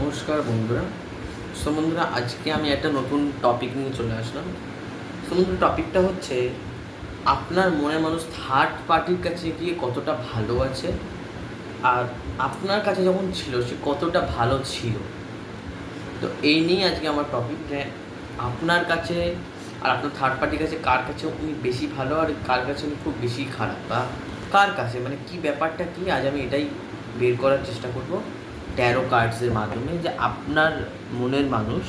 নমস্কার বন্ধুরা। সো বন্ধুরা, আজকে আমি একটা নতুন টপিক নিয়ে চলে আসলাম। সো বন্ধুরা টপিকটা হচ্ছে, আপনার মনে মানুষ থার্ড পার্টির কাছে গিয়ে কতটা ভালো আছে? আর আপনার কাছে যখন ছিল, সে কতটা ভালো ছিল? তো এই নিয়ে আজকে আমার টপিক যে আপনার কাছে আর আপনার থার্ড পার্টির কাছে কার কাছে উনি বেশি ভালো আর কার কাছে উনি খুব বেশি খারাপ? বা কার কাছে? মানে কি ব্যাপারটা কি? আজ আমি এটাই বের করার চেষ্টা করব। ট্যারো কার্ডসের মাধ্যমে যে আপনার মনের মানুষ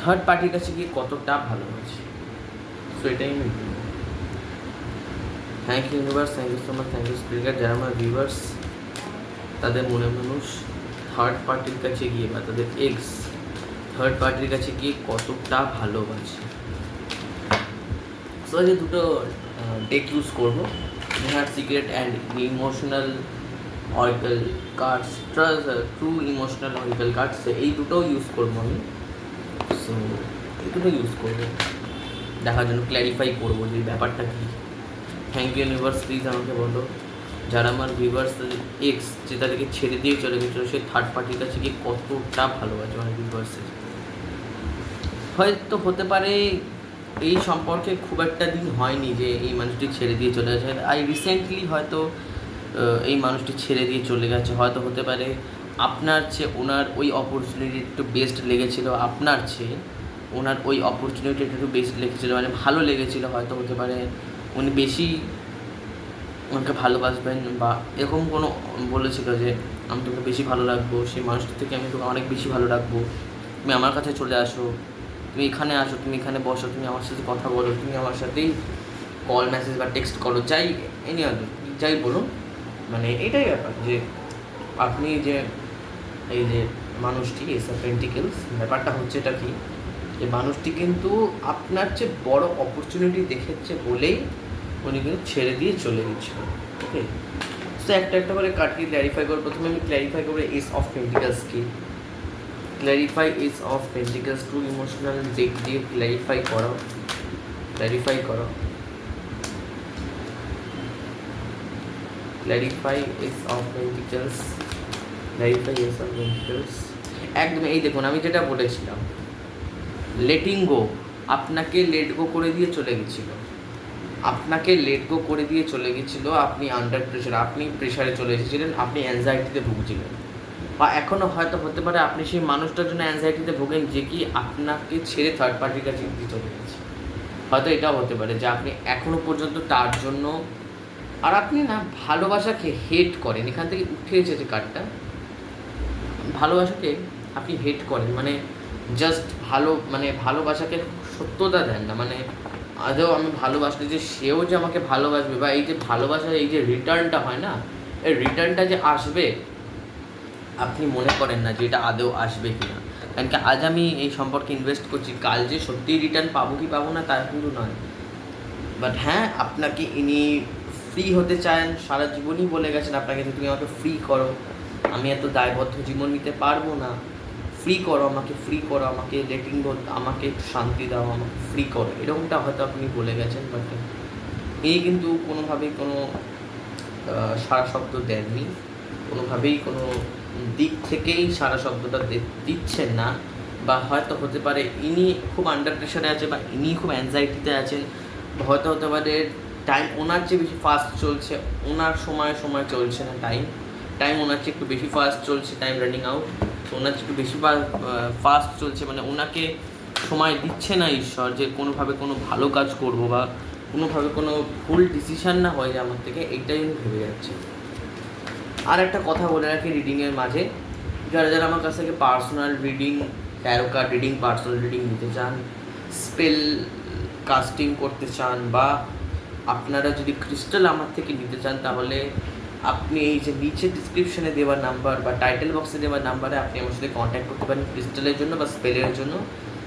থার্ড পার্টির কাছে গিয়ে কতটা ভালো আছে সো এটাই আমি thank you universe thank you so much thank you speaker যারা আমার ভিউয়ার্স তাদের মনের মানুষ থার্ড পার্টির কাছে গিয়ে বা তাদের এক্স থার্ড পার্টির কাছে গিয়ে কতটা ভালোবাসে সো আজকে দুটো ডেক ইউজ করব নেহার secret and emotional oracle cards ট্রাস true emotional oracle cards এই দুটোও ইউজ করব আমি। সো এই দুটো ইউজ করব। দেখার জন্য ক্ল্যারিফাই করব যে ব্যাপারটা কী। থ্যাংক ইউ ইউনিভার্স প্লিজ আমাকে বলো। যারা আমার ভিউয়ার্স এক্স যে তাদেরকে ছেড়ে দিয়ে চলে গেছিল সে থার্ড পার্টির কাছে গিয়ে কতটা ভালোবাসে আমার ভিউয়ার্সের হয়তো হতে পারে এই সম্পর্কে খুব একটা দিন হয়নি যে এই মানুষটি ছেড়ে দিয়ে চলে গেছে। আই রিসেন্টলি হয়তো এই মানুষটি ছেড়ে দিয়ে চলে গেছে। হয়তো হতে পারে আপনার চেয়ে ওনার ওই অপরচুনিটি একটু বেস্ট লেগেছিল, আপনার চেয়ে ওনার ওই অপরচুনিটি একটু বেস্ট লেগেছিলো মানে ভালো লেগেছিলো হয়তো হতে পারে। উনি বেশি ওনাকে ভালোবাসবেন বা এরকম কোনো বলেছিল যে, আমি তোকে বেশি ভালো রাখব, সেই মানুষটি থেকে আমি তোকে অনেক বেশি ভালো রাখব। তুমি আমার কাছে চলে আসো, তুমি এখানে আসো, তুমি এখানে বসো, তুমি আমার সাথে কথা বলো, তুমি আমার সাথেই কল মেসেজ বা টেক্সট করো, যাই এনি যাই বলুন। মানে এটাই ব্যাপার যে আপনি যে এই যে মানুষটি এস অফ পেন্টিকেলস ব্যাপারটা হচ্ছে এটা কি? যে মানুষটি কিন্তু আপনার চেয়ে বড় অপরচুনিটি দেখেছে বলেই উনি কিন্তু ছেড়ে দিয়ে চলে গেছিল ওকে সো একটা একটা করে কাটিয়ে ক্ল্যারিফাই করব? প্রথমে আমি ক্ল্যারিফাই করব এস অফ পেন্টিকালস কি? Clarify ace of pentacles to emotional দিক দিয়ে ক্ল্যারিফাই করো ক্ল্যারিফাই করো clarify ace of pentacles clarify ace of pentacles একদম এই দেখুন, আমি যেটা বলেছিলাম লেটিং গো আপনাকে লেট গো করে দিয়ে চলে গেছিল। আপনাকে লেট গো করে দিয়ে চলে গেছিল, আপনি আন্ডার প্রেশার আপনি প্রেশারে চলে এসেছিলেন, আপনি অ্যাংজাইটিতে ভুগছিলেন। বা এখনও হয়তো হতে পারে আপনি সেই মানুষটার জন্য অ্যাংজাইটিতে ভোগেন যে কি আপনাকে ছেড়ে থার্ড পার্টির কাছে দিয়ে চলে গেছে। হয়তো এটাও হতে পারে যে আপনি এখনও পর্যন্ত তার জন্য আর আপনি না ভালোবাসাকে হেট করেন। এখান থেকে উঠে এসেছে কার্ডটা ভালোবাসাকে আপনি হেট করেন। মানে জাস্ট ভালো মানে ভালোবাসাকে সত্যতা দেন না। মানে আদৌ আমি ভালোবাসলে যে সেও যে আমাকে ভালোবাসবে বা এই যে ভালোবাসার এই যে রিটার্নটা হয় না, এই রিটার্নটা যে আসবে, আপনি মনে করেন না যে এটা আদৌ আসবে কি না কারণ কি আজ আমি এই সম্পর্কে ইনভেস্ট করছি, কাল যে সত্যিই রিটার্ন পাবো কি পাবো না তা কিন্তু নয়। বাট হ্যাঁ আপনাকে ইনি ফ্রি হতে চান, সারা জীবনই বলে গেছেন আপনাকে যে তুমি আমাকে ফ্রি করো। আমি এত দায়বদ্ধ জীবন নিতে পারব না। ফ্রি করো, আমাকে ফ্রি করো, আমাকে লেটিং আমাকে শান্তি দাও, আমাকে ফ্রি করো। এরকমটা হয়তো আপনি বলে গেছেন বাট এই কিন্তু কোনোভাবেই কোনো সারা শব্দ দেননি। কোনোভাবেই কোনো দিক থেকেই সারা শব্দটা দিচ্ছেন না। বা হয়তো হতে পারে ইনি খুব আন্ডার প্রেশারে আছে বা ইনি খুব অ্যাংজাইটিতে আছেন। হয়তো হতে পারে টাইম ওনার চেয়ে বেশি ফাস্ট চলছে, ওনার সময় সময় চলছে না টাইম টাইম ওনার চেয়ে একটু বেশি ফাস্ট চলছে টাইম রানিং আউট তো ওনার একটু বেশি ফাস্ট চলছে মানে ওনাকে সময় দিচ্ছে না ঈশ্বর যে কোনোভাবে কোনো ভালো কাজ করব বা কোনোভাবে কোনো ভুল ডিসিশন না হয়ে আমার থেকে, এইটাই আমি ভেবে যাচ্ছি আর একটা কথা বলে রাখি রিডিংয়ের মাঝে। যারা যারা আমার কাছ থেকে personal reading tarot card reading personal reading নিতে চান স্পেল কাস্টিং করতে চান বা আপনারা যদি ক্রিস্টাল আমার থেকে নিতে চান, তাহলে আপনি এই যে নিচে ডিসক্রিপশনে দেওয়া নাম্বার বা টাইটেল বক্সে দেওয়া নাম্বারে আপনি আমার সাথে কন্ট্যাক্ট করতে পারেন ক্রিস্টালের জন্য বা স্পেলের জন্য।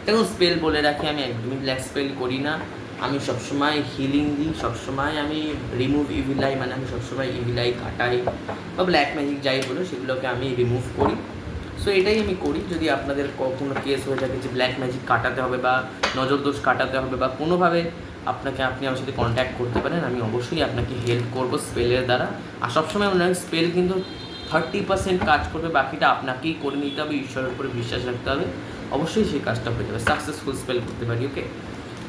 দেখুন স্পেল বলে রাখি, আমি একদমই ব্ল্যাক স্পেল করি না। আমি সবসময় হিলিং দিই, সবসময় আমি রিমুভ ইভিলাই মানে আমি সবসময় ইভিলাই কাটাই বা ব্ল্যাক ম্যাজিক যাই বলো, সেগুলোকে আমি রিমুভ করি। সো এটাই আমি করি, যদি আপনাদের কোনো কেস হয়ে থাকে যে ব্ল্যাক ম্যাজিক কাটাতে হবে বা নজর দোষ কাটাতে হবে বা কোনোভাবে আপনাকে আপনি আমার সাথে কন্ট্যাক্ট করতে পারেন, আমি অবশ্যই আপনাকে হেল্প করব স্পেলের দ্বারা। আর সবসময় ওনার স্পেল কিন্তু থার্টি পার্সেন্ট কাজ করবে, বাকিটা আপনাকেই করে নিতে হবে, ঈশ্বরের উপরে বিশ্বাস রাখতে হবে। অবশ্যই সেই কাজটা হয়ে যাবে সাকসেসফুল স্পেল করতে পারি ওকে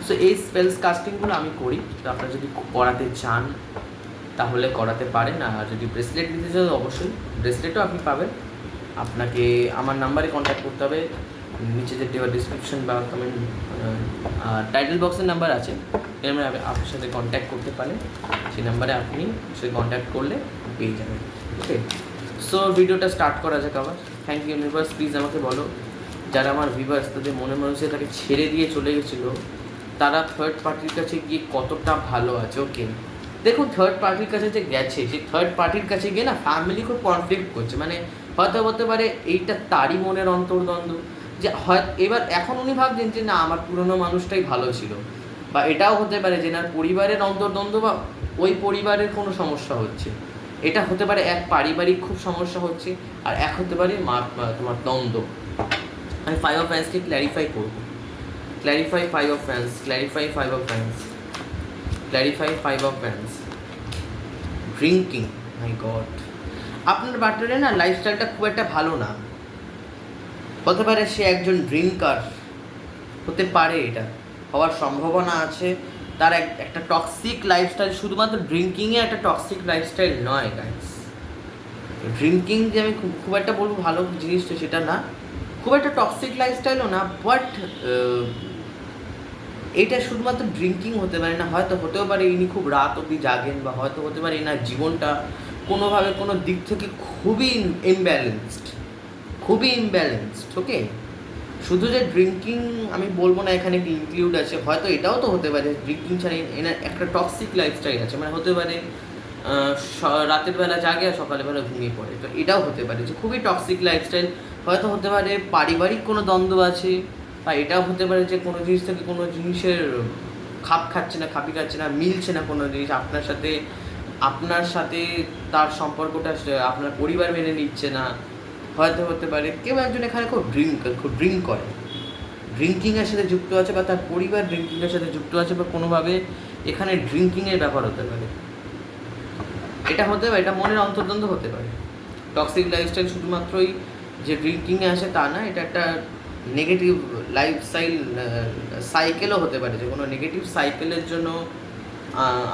সো এই স্পেলস কাস্টিংগুলো আমি করি। তো আপনারা যদি করাতে চান, তাহলে করাতে পারেন। আর যদি ব্রেসলেট নিতে চান, অবশ্যই। ব্রেসলেটও আপনি পাবেন। আপনাকে আমার নাম্বারে কন্ট্যাক্ট করতে হবে। নিচে যে দেওয়া ডিসক্রিপশন বা কমেন্ট টাইটেল বক্সের নাম্বার আছে, এর আপনি আপনার সাথে কন্ট্যাক্ট করতে পারেন। সেই নাম্বারে আপনি সে কন্ট্যাক্ট করলে পেয়ে যাবেন। ওকে সো ভিডিওটা স্টার্ট করা যাক আবার। থ্যাংক ইউ ইউনিভার্স প্লিজ আমাকে বলো, যারা আমার ভিভার্স তাদের মনে মানুষে তাকে ছেড়ে দিয়ে চলে গেছিল, তারা থার্ড পার্টির কাছে গিয়ে কতটা ভালো আছে? ওকে দেখুন থার্ড পার্টির কাছে যে গেছে, যে থার্ড পার্টির কাছে গিয়ে না ফ্যামিলি খুব কনফ্লিক্ট করছে। মানে হয়তো হতে পারে এইটা তারই মনের অন্তর্দ্বন্দ্ব যে হয়, এবার এখন উনি ভাবছেন যে না, আমার পুরনো মানুষটাই ভালো ছিল। বা এটাও হতে পারে যে না, পরিবারের অন্তর্দ্বন্দ্ব বা ওই পরিবারের কোনো সমস্যা হচ্ছে। এটা হতে পারে এক পারিবারিক খুব সমস্যা হচ্ছে, আর এক হতে পারে মা তোমার দ্বন্দ্ব। আমি ফাইভ অফ ফ্যান্সকে ক্ল্যারিফাই করব। Clarify five of fans clarify five of fans clarify five of fans drinking my god আপনার বাটারে না লাইফস্টাইলটা খুব একটা ভালো না। হতে পারে সে একজন ড্রিঙ্কার হতে পারে এটা। হওয়ার সম্ভাবনা আছে। তার এক, একটা টক্সিক লাইফস্টাইল শুধুমাত্র ড্রিঙ্কিংয়ে একটা টক্সিক লাইফস্টাইল নয় গাইস ড্রিঙ্কিং যে আমি খুব একটা বলব ভালো জিনিস তো সেটা না। খুব একটা টক্সিক লাইফস্টাইলও না বাট এটা শুধুমাত্র ড্রিঙ্কিং হতে পারে না। হয়তো হতেও পারে ইনি খুব রাত অবধি জাগেন বা হয়তো হতে পারে এনার জীবনটা কোনোভাবে কোনো দিক থেকে খুবই ইমব্যালেন্সড খুবই ইমব্যালেন্সড ওকে শুধু যে ড্রিঙ্কিং আমি বলব না এখানে কি ইনক্লুড আছে, হয়তো এটাও তো হতে পারে ড্রিঙ্কিং ছাড়া এনার একটা টক্সিক লাইফস্টাইল আছে মানে হতে পারে রাতের বেলা জাগে আর সকালবেলা ঘুমিয়ে পড়ে, তো এটাও হতে পারে যে খুবই টক্সিক লাইফস্টাইল হয়তো হতে পারে পারিবারিক কোনো দ্বন্দ্ব আছে, বা এটাও হতে পারে যে কোনো জিনিস থেকে কোনো জিনিসের খাপ খাচ্ছে না খাপি খাচ্ছে না, মিলছে না কোনো জিনিস, আপনার সাথে আপনার সাথে তার সম্পর্কটা, আপনার পরিবার মেনে নিচ্ছে না হয়তো হতে পারে। কেউ একজন এখানে খুব ড্রিঙ্ক খুব ড্রিঙ্ক করে। ড্রিঙ্কিংয়ের সাথে যুক্ত আছে বা তার পরিবার ড্রিঙ্কিংয়ের সাথে যুক্ত আছে বা কোনোভাবে এখানে ড্রিঙ্কিংয়ের ব্যাপার হতে পারে। এটা হতে পারে, এটা মনের অন্তর্দ্বন্দ্ব হতে পারে। টক্সিক লাইফস্টাইল শুধুমাত্রই যে ড্রিঙ্কিংয়ে আসে তা না, এটা একটা নেগেটিভ লাইফস্টাইল সাইকেলও হতে পারে। যে কোনো নেগেটিভ সাইকেলের জন্য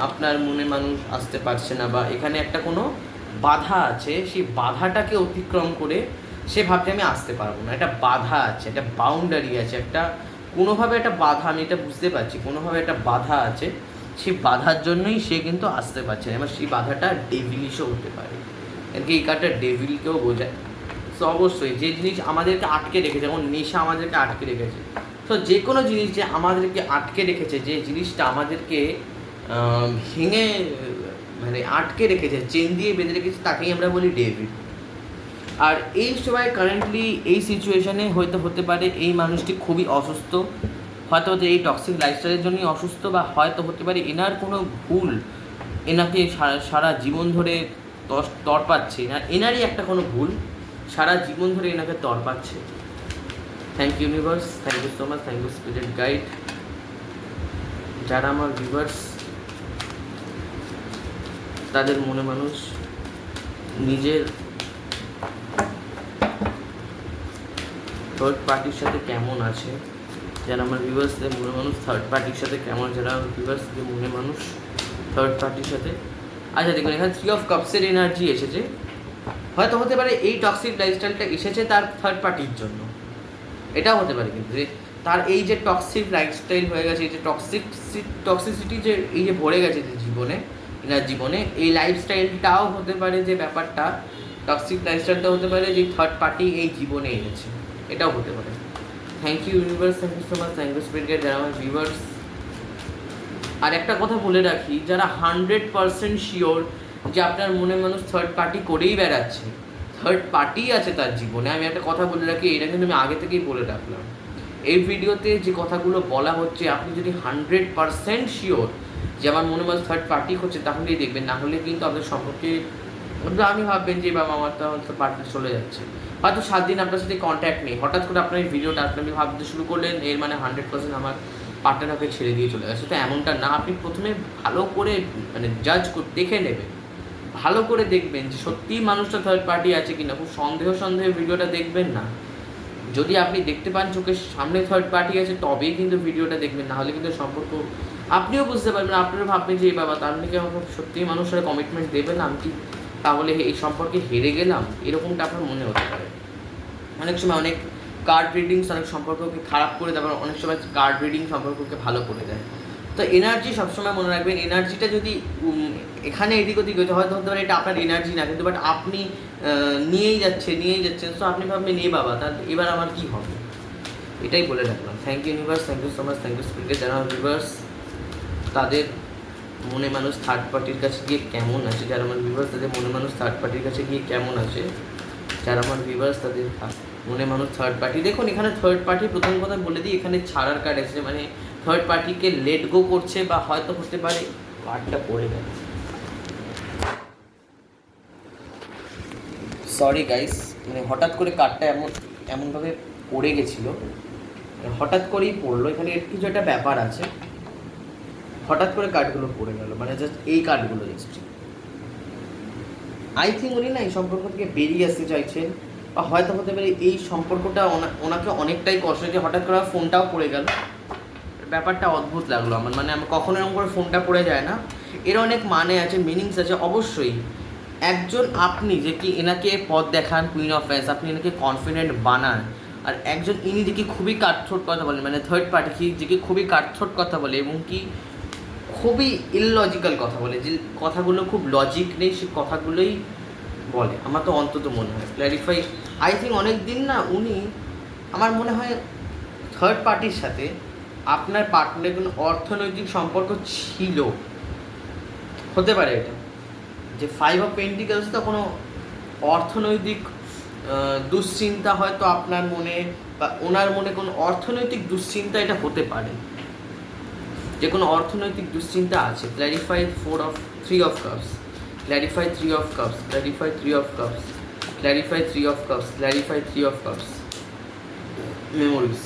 আপনার মনে মানুষ আসতে পারছে না বা এখানে একটা কোনো বাধা আছে, সেই বাধাটাকে অতিক্রম করে সে ভাবছে আমি আসতে পারব না। একটা বাধা আছে, একটা বাউন্ডারি আছে, একটা কোনোভাবে একটা বাধা, আমি এটা বুঝতে পারছি, কোনোভাবে একটা বাধা আছে, সেই বাধার জন্যই সে কিন্তু আসতে পারছে না। এবার সেই বাধাটা ডেভিলিশও হতে পারে। এর কি এই কার্ডটা ডেভিলকেও বোঝায়? সো অবশ্যই যে জিনিস আমাদেরকে আটকে রেখেছে, যেমন নেশা আমাদেরকে আটকে রেখেছে। তো যে কোনো জিনিস যে আমাদেরকে আটকে রেখেছে, যে জিনিসটা আমাদেরকে ভেঙে মানে আটকে রেখেছে চেন দিয়ে বেঁধে রেখেছে, তাকেই আমরা বলি ডেভিড আর এই সময় কারেন্টলি এই সিচুয়েশানে হয়তো হতে পারে এই মানুষটি খুবই অসুস্থ, হয়তো হতে এই টক্সিক লাইফস্টাইলের জন্যই অসুস্থ বা হয়তো হতে পারে এনার কোনো ভুল, এনাকে সারা সারা জীবন ধরে তস- তড়পাচ্ছে। না এনারই একটা কোনো ভুল, সারা জীবন ধরে এনাকে তড়পাচ্ছে। Thank you universe thank you so much thank you spirit guide যারা আমার ভিউয়ার্স তাদের মনে মানুষ নিজের থার্ড পার্টির সাথে কেমন আছে? যারা আমার ভিউয়ার্সদের মনে মানুষ থার্ড পার্টির সাথে কেমন যারা আমার ভিউয়ার্সদের মনে মানুষ থার্ড পার্টির সাথে আচ্ছা দেখুন, এখানে থ্রি অফ কাপসের এনার্জি এসেছে। হয়তো হতে পারে এই টক্সিক লাইফস্টাইলটা এসেছে তার থার্ড পার্টির জন্য। এটাও হতে পারে কিন্তু, যে তার এই যে টক্সিক লাইফস্টাইল হয়ে গেছে, এই যে টক্সিক টক্সিসিটি যে এই যে ভরে গেছে জীবনে এনার জীবনে। এই লাইফস্টাইলটাও হতে পারে যে ব্যাপারটা টক্সিক লাইফস্টাইলটা হতে পারে যে থার্ড পার্টি এই জীবনে এনেছে। এটাও হতে পারে। Thank you universe thank you so much thank you spirit যারা আমার ভিউয়ার্স আর একটা কথা বলে রাখি, যারা হান্ড্রেড পারসেন্ট শিওর যে আপনার মনে মানুষ থার্ড পার্টি করেই বেড়াচ্ছে থার্ড পার্টি আছে তার জীবনে। আমি একটা কথা বলে রাখি, এটা কিন্তু আমি আগে থেকেই বলে রাখলাম। এই ভিডিওতে যে কথাগুলো বলা হচ্ছে, আপনি যদি হান্ড্রেড পারসেন্ট শিওর যে আমার মনে মানুষ থার্ড পার্টি হচ্ছে, তাহলেই দেখবেন। না হলে কিন্তু আপনার সম্পর্কে আপনি ভাববেন যে, বাবা, আমার তো হয়তো পার্টি চলে যাচ্ছে। হয়তো সাত দিন আপনার সাথে কন্ট্যাক্ট নেই। হঠাৎ করে আপনার এই ভিডিওটা আপনি ভাবতে শুরু করলেন, এর মানে হান্ড্রেড পার্সেন্ট আমার পার্টনারকে ছেড়ে দিয়ে চলে গেছে। তো এমনটা না, আপনি প্রথমে ভালো করে মানে জাজ দেখে নেবেন। ভালো করে দেখবেন যে, সত্যিই মানুষটা থার্ড পার্টি আছে কিনা। খুব সন্দেহ সন্দেহে ভিডিওটা দেখবেন না। যদি আপনি দেখতে পান চোখের সামনে থার্ড পার্টি আছে, তবেই কিন্তু ভিডিওটা দেখবেন। না হলে কিন্তু সম্পর্ক আপনিও বুঝতে পারবেন আপনিও ভাববেন যে এই বাবা, তার নাকি আমার সত্যিই মানুষের কমিটমেন্ট দেবেন আমি কি তাহলে এই সম্পর্কে হেরে গেলাম? এরকমটা আপনার মনে হতে পারে। অনেক সময় অনেক কার্ড রিডিংস অনেক সম্পর্ককে খারাপ করে দেয় অনেক সময় কার্ড রিডিং সম্পর্ককে ভালো করে দেয়। তো এনার্জি সবসময় মনে রাখবেন এনার্জিটা যদি এখানে এদিক ওদিক হচ্ছে হয়তো হতে পারে এটা আপনার এনার্জি না, কিন্তু বাট আপনি নিয়েই যাচ্ছে, নিয়েই যাচ্ছেন তো আপনি ভাববেন, এ বাবা তার এবার আমার কি হবে? এটাই বলে রাখলাম। Thank you universe thank you so much thank you স্পিরিটে যারা ভিউয়ার্স তাদের মনে মানুষ থার্ড পার্টির কাছে গিয়ে কেমন আছে? যারা আমার ভিউয়ার্স তাদের মনে মানুষ থার্ড পার্টির কাছে গিয়ে কেমন আছে? যারা আমার ভিউয়ার্স তাদের মনে মানুষ থার্ড পার্টি দেখুন, এখানে থার্ড পার্টি প্রথম কথা বলে দিই, এখানে ছাড়ার কার্ড আছে। মানে থার্ড পার্টিকে লেট গো করছে বা হয়তো হতে পারে কার্ডটা পড়ে গেছে। সরি গাইস মানে হঠাৎ করে কার্ডটা এমন এমনভাবে পড়ে গেছিল। মানে হঠাৎ করেই পড়ল। এখানে এর কিছু একটা ব্যাপার আছে। হঠাৎ করে কার্ডগুলো পড়ে গেল মানে জাস্ট এই কার্ডগুলো এসছে আই থিঙ্ক উনি না এই সম্পর্ক থেকে বেরিয়ে আসতে চাইছেন, বা হয়তো হতে পারে এই সম্পর্কটা ওনা- ওনাকে অনেকটাই কষ্ট যে হঠাৎ করে ফোনটাও পড়ে গেল। ব্যাপারটা অদ্ভুত লাগল আমার মানে আমি কখনো এরকম করে ফোনটা পড়ে যায় না। এর অনেক মানে আছে মিনিংস আছে, অবশ্যই। একজন আপনি যে কি এনাকে পথ দেখান কুইন অফ ফ্যান্স আপনি এনাকে কনফিডেন্ট বানান, আর একজন ইনি যে কি খুবই কাঠছোট কথা বলেন মানে থার্ড পার্টি যে কি খুবই কাঠছোট কথা বলে, এবং কি খুবই ইললজিক্যাল কথা বলে, যে কথাগুলো খুব লজিক নেই, সে কথাগুলোই বলে। আমার তো অন্তত মনে হয়। ক্ল্যারিফাই আই থিঙ্ক অনেক দিন না উনি, আমার মনে হয় থার্ড পার্টির সাথে আপনার পার্টনারের কোনো অর্থনৈতিক সম্পর্ক ছিল। হতে পারে এটা। যে ফাইভ অফ পেন্টিকালস তো কোনো অর্থনৈতিক দুশ্চিন্তা হয়তো আপনার মনে বা ওনার মনে কোনো অর্থনৈতিক দুশ্চিন্তা এটা হতে পারে। যে কোনো অর্থনৈতিক দুশ্চিন্তা আছে clarify four of three of cups clarify three of cups clarify three of cups clarify three of cups clarify three of cups memories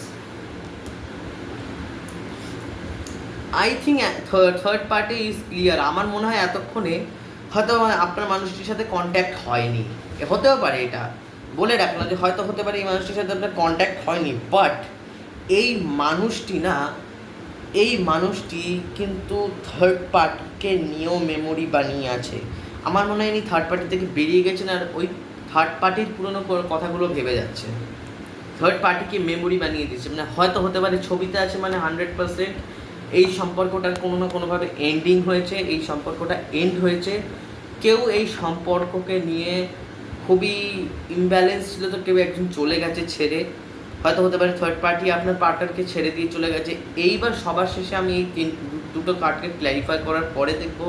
I think third party is clear আমার মনে হয় এতক্ষণে হয়তো আপনার মানুষটির সাথে কন্ট্যাক্ট হয়নি। হতেও পারে এটা। বলে রাখলাম যে হয়তো হতে পারে এই মানুষটির সাথে আপনার কন্ট্যাক্ট হয়নি বাট এই মানুষটি না এই মানুষটি কিন্তু থার্ড পার্টিকে নিয়েও মেমোরি বানিয়ে আছে। আমার মনে হয় ইনি থার্ড পার্টি থেকে বেরিয়ে গেছেন আর ওই থার্ড পার্টির পুরনো কথাগুলো ভেবে যাচ্ছে। থার্ড পার্টিকে মেমোরি বানিয়ে দিচ্ছে। মানে হয়তো হতে পারে ছবিতে আছে মানে হান্ড্রেড পার্সেন্ট এই সম্পর্কটার কোনো না কোনোভাবে এন্ডিং হয়েছে, এই সম্পর্কটা এন্ড হয়েছে। কেউ এই সম্পর্ককে নিয়ে খুবই ইমব্যালেন্স ছিল তো কেউ একজন চলে গেছে ছেড়ে। হয়তো হতে পারে থার্ড পার্টি আপনার পার্টনারকে ছেড়ে দিয়ে চলে গেছে। এইবার সবার শেষে আমি এই তিন, দুটো কার্ডকে ক্ল্যারিফাই করার পরে দেখব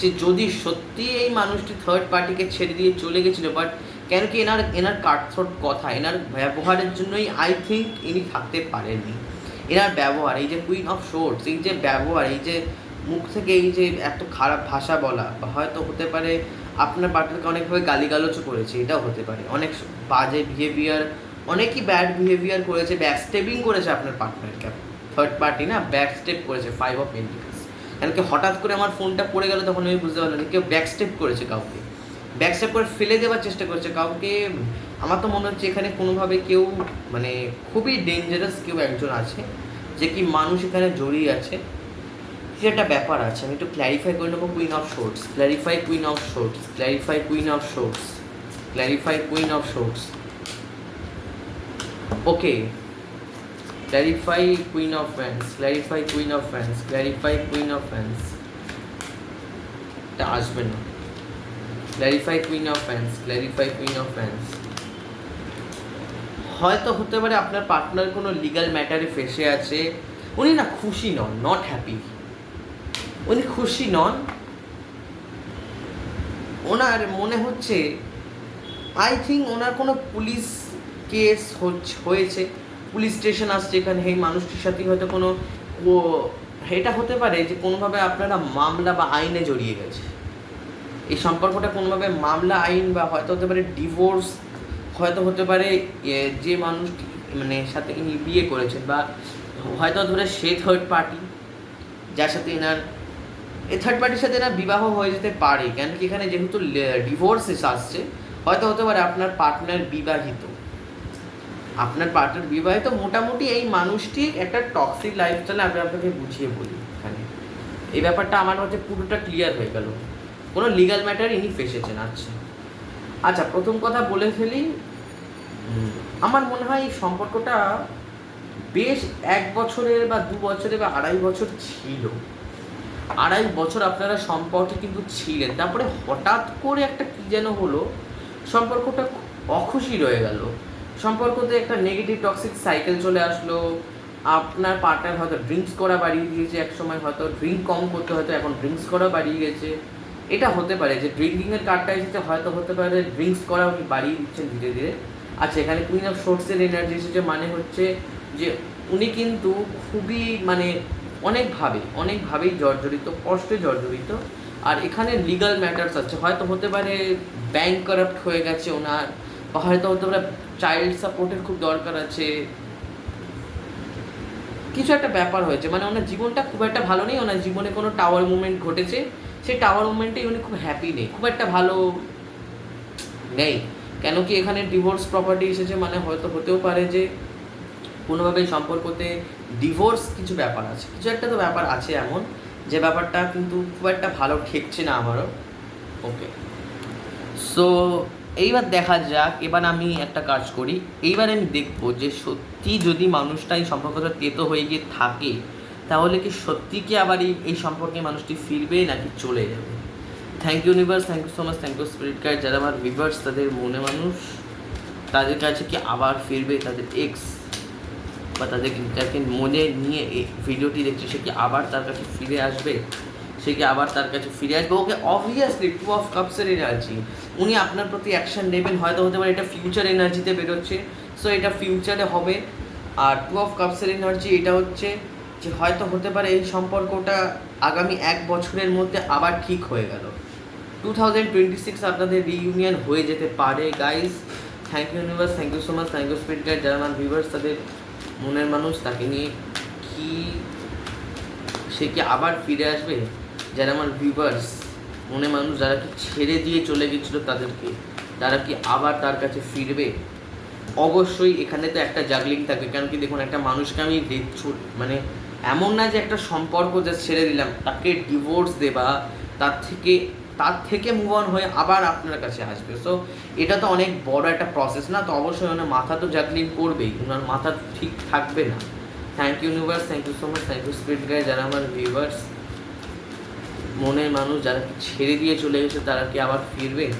যে যদি সত্যি এই মানুষটি থার্ড পার্টিকে ছেড়ে দিয়ে চলে গেছিল বাট কেন কি এনার এনার কাঠথোট কথা, এনার ব্যবহারের জন্যই আই থিঙ্ক ইনি থাকতে পারেননি। এনার ব্যবহার, এই যে কুইন অফ শোর্টস এই যে ব্যবহার, এই যে মুখ থেকে এই যে এত খারাপ ভাষা বলা, বা হয়তো হতে পারে আপনার পার্টনারকে অনেকভাবে গালিগালোচও করেছে, এটাও হতে পারে। অনেক বাজে বিহেভিয়ার অনেকই ব্যাড বিহেভিয়ার করেছে ব্যাক স্টেপিং করেছে আপনার পার্টনারকে থার্ড পার্টি না ব্যাক স্টেপ করেছে ফাইভ অফ পেন্টিকালস কেন কি হঠাৎ করে আমার ফোনটা পড়ে গেল তখন আমি বুঝতে পারলাম কেউ ব্যাক স্টেপ করেছে কাউকে। ব্যাক স্টেপ করে ফেলে দেওয়ার চেষ্টা করছে কাউকে, আমার তো মনে হচ্ছে এখানে কোনোভাবে কেউ মানে খুবই ডেঞ্জারাস কেউ একজন আছে, যে কি মানুষ এখানে জড়িয়ে আছে। কিছু একটা ব্যাপার আছে, আমি একটু ক্ল্যারিফাই করে নেব queen of shorts clarify queen of shorts clarify queen of shorts clarify queen of shorts okay clarify queen of fans clarify queen of fans clarify queen of fans এটা আসবে না clarify queen of fans clarify queen of fans হয়তো হতে পারে আপনার partner কোনো legal ম্যাটারে ফেসে আছে। উনি না খুশি নন নট হ্যাপি উনি খুশি নন। ওনার মনে হচ্ছে আই থিঙ্ক ওনার কোনো পুলিশ কেস হয়েছে। পুলিশ স্টেশন আসছে এখানে, এই মানুষটির সাথে হয়তো কোনো এটা হতে পারে যে কোনোভাবে আপনারা মামলা বা আইনে জড়িয়ে গেছে। এই সম্পর্কটা কোনোভাবে মামলা, আইন বা হয়তো হতে পারে ডিভোর্স, হয়তো হতে পারে যে মানুষটি মানে সাথে ইনি বিয়ে করেছেন বা হয়তো ধরে সে থার্ড পার্টি যার সাথে এনার এই থার্ড পার্টির সাথে এনার বিবাহ হয়ে যেতে পারে। কেন কি এখানে যেহেতু ডিভোর্স আসছে, হয়তো হতে পারে আপনার পার্টনার বিবাহিত। আপনার পার্টনার বিবাহিত, মোটামুটি এই মানুষটির একটা টক্সিক লাইফ লাইফস্টাইল আমি আপনাকে বুঝিয়ে বলি এখানে। এই ব্যাপারটা আমার হচ্ছে পুরোটা ক্লিয়ার হয়ে গেল। কোনো লিগাল ম্যাটার ইনি ফেসেছেন আচ্ছা আচ্ছা প্রথম কথা বলে ফেলি আমার মনে হয় এই সম্পর্কটা বেশ এক বছরের বা দু বছরের বা আড়াই বছর ছিল। আড়াই বছর আপনারা সম্পর্কে কিন্তু ছিলেন। তারপরে হঠাৎ করে একটা কি যেন হলো, সম্পর্কটা অখুশি রয়ে গেল। সম্পর্কতে একটা নেগেটিভ টক্সিক সাইকেল চলে আসলো। আপনার পার্টনার হয়তো ড্রিঙ্কস করা বাড়িয়ে দিয়েছে, এক সময় হয়তো ড্রিঙ্ক কম করতে হয়তো এখন ড্রিঙ্কস করা বাড়িয়ে গেছে। এটা হতে পারে যে ড্রিঙ্কিংয়ের কার্ডটা এসেছে, হয়তো হতে পারে ড্রিঙ্কস করা উনি বাড়িয়ে দিচ্ছেন ধীরে ধীরে। আচ্ছা এখানে কুইন অফ সোর্সের এনার্জি এসেছে মানে হচ্ছে যে উনি কিন্তু খুবই মানে অনেকভাবে, অনেকভাবেই জর্জরিত, কষ্টে জর্জরিত। আর এখানে লিগাল ম্যাটার্স আছে। হয়তো হতে পারে ব্যাংক কারাপ্ট হয়ে গেছে ওনার, বা হয়তো হতে পারে চাইল্ড সাপোর্টের খুব দরকার আছে। কিছু একটা ব্যাপার হয়েছে। মানে ওনার জীবনটা খুব একটা ভালো নেই, ওনার জীবনে কোনো টাওয়ার মুভমেন্ট ঘটেছে। সেই টাওয়ার মুভমেন্টে উনি খুব হ্যাপি নেই। খুব একটা ভালো নেই। কেন কি এখানে ডিভোর্স প্রপার্টি এসেছে মানে হয়তো হতেও পারে যে কোনোভাবে সম্পর্কতে ডিভোর্স কিছু ব্যাপার আছে। কিছু একটা তো ব্যাপার আছে এমন। যে ব্যাপারটা কিন্তু খুব একটা ভালো ঠেকছে না আমারও। ওকে সো এইবার দেখা যাক, এবার আমি একটা কাজ করি। এইবার আমি দেখব যে সত্যি যদি মানুষটা এই সম্পর্কটা তেতো হয়ে গিয়ে থাকে, তাহলে কি সত্যি কি আবার এই এই সম্পর্কে মানুষটি ফিরবে নাকি চলে যাবে? Thank you universe thank you so much thank you spirit guide যারা আমার ভিভার্স তাদের মনে মানুষ, তাদের কাছে কি আবার ফিরবে? তাদের এক্স বা তাদের যাকে মনে নিয়ে ভিডিওটি দেখছে, সে কি আবার তার কাছে ফিরে আসবে? সে কি আবার তার কাছে ফিরে আসবে? ওকে অবভিয়াসলি টু অফ কাপসের এনার্জি উনি আপনার প্রতি অ্যাকশন নেবেন, হয়তো হতে পারে এটা ফিউচার এনার্জিতে বেরোচ্ছে। সো এটা ফিউচারে হবে। আর টু অফ কাপসের এনার্জি এটা হচ্ছে যে হয়তো হতে পারে এই সম্পর্কটা আগামী এক বছরের মধ্যে আবার ঠিক হয়ে গেল। টু থাউজেন্ড টোয়েন্টি সিক্স আপনাদের রিইউনিয়ন হয়ে যেতে পারে guys thank you universe thank you so much thank you spirit guide যারা আমার ভিউয়ার্স তাদের মনের মানুষ, তাকে নিয়ে কি সে কি আবার ফিরে আসবে? যারা আমার ভিউয়ার্স মনে মানুষ যারা কি ছেড়ে দিয়ে চলে গেছিল তাদেরকে তারা কি আবার তার কাছে ফিরবে? অবশ্যই এখানে তো একটা জাগলিং থাকে, কারণ কি দেখুন, একটা মানুষকে আমি মানে এমন না যে একটা সম্পর্ক যা ছেড়ে দিলাম, তাকে ডিভোর্স দেবা, তার থেকে তার থেকে মুভ অন হয়ে আবার আপনার কাছে আসবে। সো এটা তো অনেক বড় একটা প্রসেস না? তো অবশ্যই ওনার মাথা তো জাগলিং করবেই, ওনার মাথা ঠিক থাকবে না। Thank you universe thank you so much thank you spirit guide যারা আমার ভিউয়ার্স মনের মানুষ যারা ছেড়ে দিয়ে চলে গেছে, তারা কি আবার ফিরবে?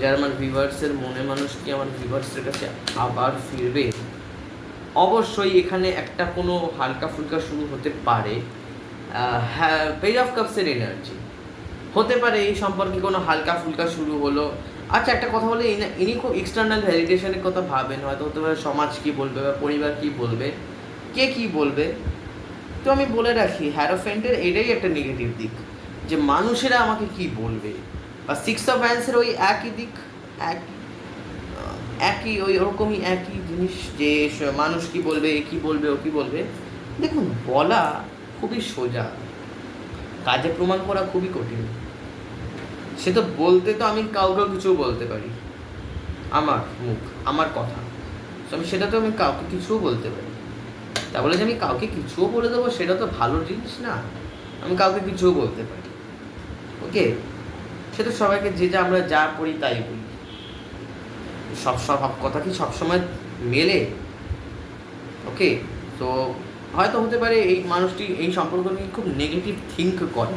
যারা আমার ভিভার্সের মনে মানুষ কি আমার ভিভার্সের কাছে আবার ফিরবে? অবশ্যই এখানে একটা কোনো হালকা ফুলকা শুরু হতে পারে। হ্যাঁ পেজ অফ কাপসের এনার্জি হতে পারে এই সম্পর্কে কোনো হালকা ফুলকা শুরু হলো। আচ্ছা একটা কথা বলে, ইনি- খুব এক্সটার্নাল ভ্যালিডেশনের কথা ভাবেন, হয়তো হতে পারে সমাজ কী বলবে বা পরিবার কী বলবে, কে কী বলবে? তো আমি বলে রাখি হ্যারোফেন্টের এটাই একটা নেগেটিভ দিক। যে মানুষেরা আমাকে কি বলবে? বা সিক্স অফ অ্যান্সের ওই একই দিক, এক, একই, ওই ওরকমই একই জিনিস যে মানুষ কি বলবে এ কি বলবে, ও কি বলবে? দেখুন, বলা খুবই সোজা। কাজে প্রমাণ করা খুবই কঠিন। সে তো বলতে তো আমি কাউকে কিছু বলতে পারি। আমার মুখ, আমার কথা। So আমি সেটা তো আমি কাউকে কিছুও বলতে পারি। তা বলে যে আমি কাউকে কিছুও বলে দেবো, সেটা তো ভালো জিনিস না। আমি কাউকে কিছুও বলতে পারি। ওকে? সে তো সবাইকে যে যা আমরা যা পড়ি তাই বলি সব সব কথা কি সবসময় মেলে? ওকে? তো হয়তো হতে পারে এই মানুষটি এই সম্পর্ক নিয়ে খুব নেগেটিভ থিঙ্ক করে।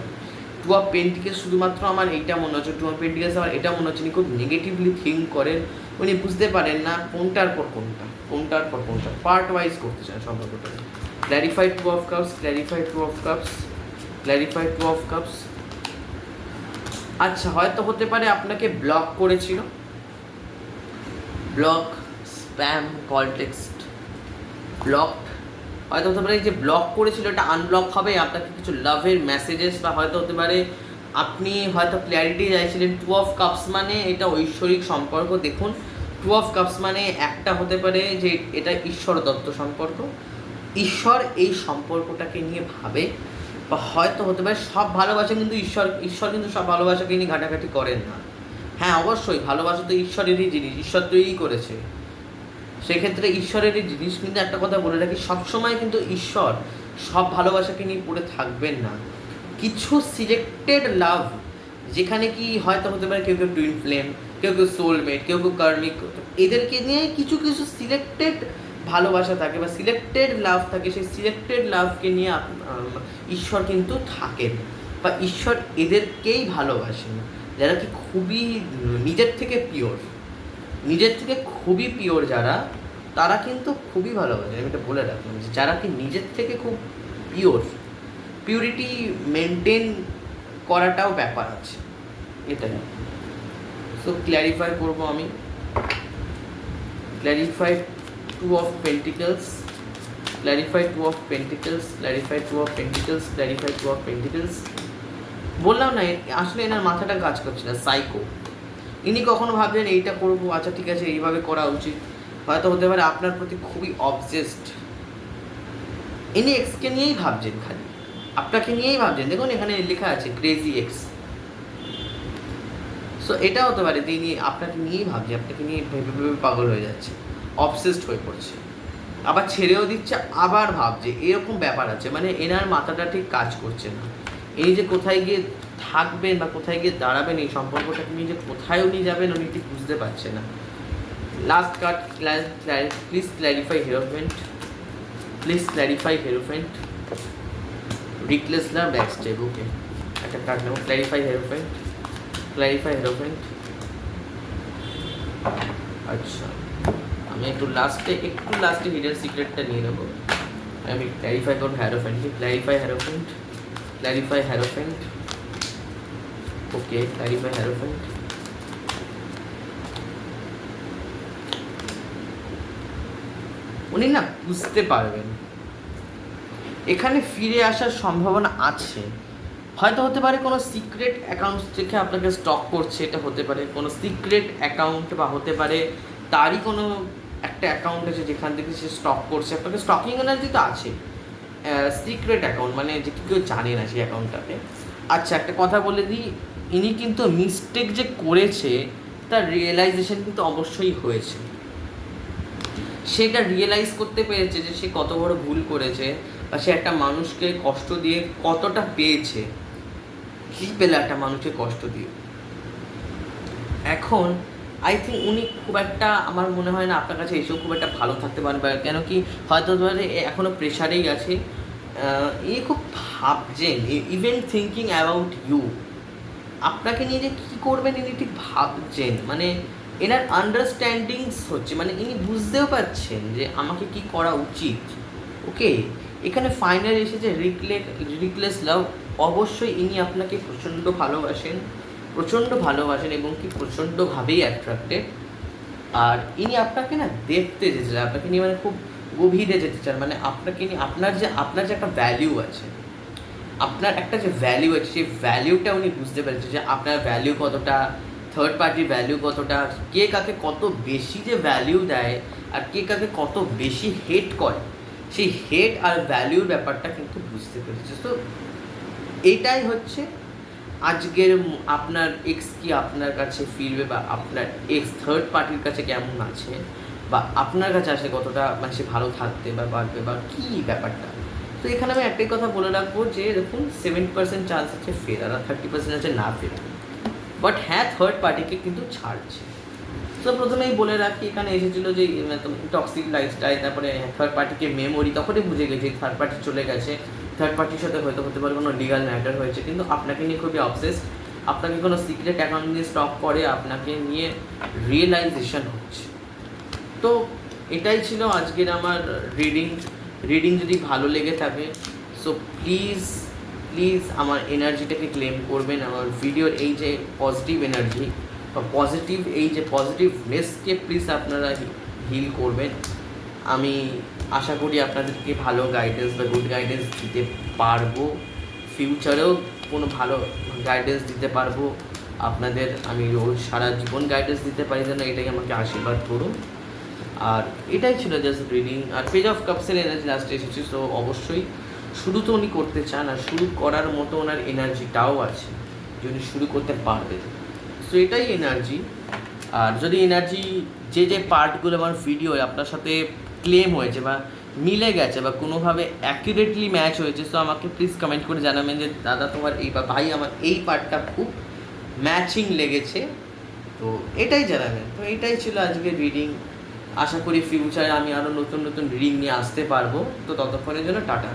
টু অফ পেন্টিকে শুধুমাত্র আমার এইটা মনে হচ্ছে টু অফ পেন্টিকেস আমার এটা মনে হচ্ছে, উনি খুব নেগেটিভলি থিঙ্ক করেন। উনি বুঝতে পারেন না কোনটার পর কোনটা, কোনটার পর কোনটা পার্ট ওয়াইজ করতে চান সম্পর্কটা clarified two of cups clarified two of cups clarified two of cups আচ্ছা হয়তো হতে পারে আপনাকে ব্লক করেছিল। Block spam call text block হয়তো হতে পারে যে ব্লক করেছিল, এটা আনব্লক হবে, আপনাকে কিছু লাভের মেসেজেস বা হয়তো হতে পারে আপনি হয়তো ক্ল্যারিটি চাইছিলেন টু অফ কাপস মানে এটা ঐশ্বরিক সম্পর্ক। দেখুন টু অফ কাপস মানে একটা হতে পারে যে এটা ঈশ্বর দত্ত সম্পর্ক। ঈশ্বর এই সম্পর্কটাকে নিয়ে ভাবে। বা হয়তো হতে পারে সব ভালোবাসা কিন্তু ঈশ্বর ঈশ্বর কিন্তু সব ভালোবাসাকে নিয়ে ঘাটাঘাটি করেন না। হ্যাঁ অবশ্যই ভালোবাসা তো ঈশ্বরেরই জিনিস, ঈশ্বর তৈরি করেছে। সেক্ষেত্রে ঈশ্বরেরই জিনিস কিন্তু একটা কথা বলে রাখি, সবসময় কিন্তু ঈশ্বর সব ভালোবাসাকে নিয়ে পড়ে থাকবেন না। কিছু সিলেক্টেড লাভ, যেখানে কি হয়তো হতে পারে কেউ কেউ টুইন ফ্লেম কেউ কেউ সোলমেট কেউ কেউ কার্মিক এদেরকে নিয়ে কিছু কিছু সিলেক্টেড ভালোবাসা থাকে বা সিলেক্টেড লাভ থাকে, সেই সিলেক্টেড লাভকে নিয়ে ঈশ্বর কিন্তু থাকেন বা ঈশ্বর এদেরকেই ভালোবাসেন। যারা কি খুবই নিজের থেকে পিওর নিজের থেকে খুবই পিওর যারা, তারা কিন্তু খুবই ভালোবাসে। আমি এটা বলে রাখলাম যে যারা কি নিজের থেকে খুব পিওর পিউরিটি মেনটেন করাটাও ব্যাপার আছে। এটাই। সো ক্ল্যারিফাই করব আমি। Clarify two of pentacles clarify two of pentacles clarify two of pentacles clarify two of pentacles বললাম না আসলে এনার মাথাটা কাজ করছে না সাইকো ইনি কখনো ভাবছেন এইটা করব আচ্ছা ঠিক আছে, এইভাবে করা উচিত। হয়তো হতে পারে আপনার প্রতি খুবই অবজেস্ট ইনি এক্সকে নিয়েই ভাবছেন খালি। আপনাকে নিয়েই ভাবছেন। দেখুন এখানে লেখা আছে ক্রেজি এক্স সো এটা হতে পারে তিনি আপনাকে নিয়েই ভাবছে, আপনাকে নিয়ে ভেবে ভেবে পাগল হয়ে যাচ্ছে। অবসেসড হয়ে পড়ছে। আবার ছেড়েও দিচ্ছে, আবার ভাবছে, এরকম ব্যাপার আছে। মানে এনার মাথাটা ঠিক কাজ করছে না। এই যে কোথায় গিয়ে থাকবেন বা কোথায় গিয়ে দাঁড়াবেন এই সম্পর্কটাকে নিয়ে যে কোথায় উনি যাবেন, উনি ঠিক বুঝতে পারছে না। Last card please clarify hierophant please clarify hierophant recklessly back step okay একটা কার্ড নেব। ক্ল্যারিফাই হেরোফেন্ট ক্ল্যারিফাই হেরোফেন্ট আচ্ছা। আমি একটু লাস্টে একটু লাস্টে হিডেন সিক্রেটটা নিয়ে নেব। আমি ক্ল্যারিফাই করব হ্যারোফেন্টকে clarify hierophant clarify hierophant okay clarify hierophant উনি না বুঝতে পারবেন। এখানে ফিরে আসার সম্ভাবনা আছে। হয়তো হতে পারে কোনো সিক্রেট অ্যাকাউন্ট থেকে আপনাকে স্টক করছে, এটা হতে পারে। কোনো সিক্রেট অ্যাকাউন্ট বা হতে পারে তারই কোনো একটা অ্যাকাউন্ট আছে যেখান থেকে সে স্টক করছে। আপনাকে স্টকিং এনার্জি তো আছে। সিক্রেট অ্যাকাউন্ট মানে যে কেউ জানে না সেই অ্যাকাউন্টটাতে আচ্ছা একটা কথা বলে দিই, ইনি কিন্তু মিস্টেক যে করেছে, তার রিয়েলাইজেশন কিন্তু অবশ্যই হয়েছে। সেটা রিয়েলাইজ করতে পেরেছে যে সে কত বড় ভুল করেছে বা সে একটা মানুষকে কষ্ট দিয়ে কতটা পেয়েছে। কী পেলে একটা মানুষকে কষ্ট দিয়ে? এখন আই থিঙ্ক উনি খুব একটা, আমার মনে হয় না আপনার কাছে এসেও খুব একটা ভালো থাকতে পারবে, কেন কি হয়তো ধরে এ এখনও প্রেশারেই আছে। ইনি খুব ভাবছেন ইভেন থিঙ্কিং অ্যাবাউট ইউ আপনাকে নিয়ে যে কী করবেন ইনি ঠিক ভাবছেন মানে এনার আন্ডারস্ট্যান্ডিংস হচ্ছে মানে ইনি বুঝতেও পারছেন যে আমাকে কি করা উচিত। ওকে এখানে ফাইনাল এসেছে রিকলে রিকলেস লাভ অবশ্যই ইনি আপনাকে প্রচণ্ড ভালোবাসেন। প্রচণ্ড ভালোবাসেন এবং কি প্রচণ্ডভাবেই অ্যাট্রাক্টেড আর ইনি আপনাকে না দেখতে যেতে চান, আপনাকে নিয়ে মানে খুব গভীরে যেতে চান মানে আপনাকে নিয়ে আপনার যে আপনার যে একটা ভ্যালিউ আছে, আপনার একটা যে ভ্যালিউ আছে, সেই ভ্যালিউটা উনি বুঝতে পেরেছে যে আপনার ভ্যালিউ কতটা থার্ড পার্টির ভ্যালিউ কতটা কে কাকে কত বেশি যে ভ্যালিউ দেয়, আর কে কাকে কত বেশি হেট করে, সেই হেট আর ভ্যালিউর ব্যাপারটা কিন্তু বুঝতে পেরেছে। তো এইটাই হচ্ছে আজকের আপনার এক্স কি আপনার কাছে ফিরবে বা আপনার এক্স থার্ড পার্টির কাছে কেমন আছে? বা আপনার কাছে আসে কতটা মানে সে ভালো থাকতে বা পারবে বা কী ব্যাপারটা? তো এখানে আমি একটাই কথা বলে রাখব যে, দেখুন সেভেন্টি পার্সেন্ট চান্স আছে ফেরার আর থার্টি পার্সেন্ট আছে না ফেরার। বাট হ্যাঁ থার্ড পার্টিকে কিন্তু ছাড়ছে। তো প্রথমেই বলে রাখি, এখানে এসেছিল যে টক্সিক লাইফস্টাইল তারপরে থার্ড পার্টিকে মেমোরি তখনই বুঝে গেছে থার্ড পার্টি চলে গেছে। থার্ড পার্টির সাথে হয়তো হতে পারে কোনো লিগাল ম্যাটার হয়েছে, কিন্তু আপনাকে নিয়ে খুবই অবসেস আপনাকে কোনো সিক্রেট অ্যাকাউন্ট নিয়ে স্টক করে, আপনাকে নিয়ে রিয়েলাইজেশন হচ্ছে। তো এটাই ছিল আজকের আমার রিডিং রিডিং যদি ভালো লেগে থাকে সো প্লিজ প্লিজ আমার এনার্জিটাকে ক্লেম করবেন। আমার ভিডিওর এই যে পজিটিভ এনার্জি বা পজিটিভ এই যে পজিটিভনেসকে প্লিজ আপনারা হিল করবেন। আমি আশা করি আপনাদেরকে ভালো গাইডেন্স বা গুড গাইডেন্স দিতে পারব। ফিউচারেও কোনো ভালো গাইডেন্স দিতে পারব। আপনাদের আমি রোজ সারা জীবন গাইডেন্স দিতে পারি যেন এটাই আমাকে আশীর্বাদ করুন আর এটাই ছিল জাস্ট রিডিং আর পেজ অফ কাপসের এনার্জি লাস্টে এসেছি সো অবশ্যই শুরু তো উনি করতে চান, আর শুরু করার মতো ওনার এনার্জিটাও আছে, যে উনি শুরু করতে পারবেন। সো এটাই এনার্জি আর যদি এনার্জি যে যে পার্টগুলো আমার ভিডিও আপনার সাথে ক্লেম হয়েছে বা মিলে গেছে বা কোনোভাবে অ্যাকুরেটলি ম্যাচ হয়েছে সো আমাকে প্লিজ কমেন্ট করে জানাবেন যে, দাদা, তোমার এই বা ভাই আমার এই পার্টটা খুব ম্যাচিং লেগেছে। তো এটাই জানাবেন। তো এটাই ছিল আজকের রিডিং আশা করি ফিউচারে আমি আরও নতুন নতুন রিডিং নিয়ে আসতে পারব। তো ততক্ষণের জন্য টাটা।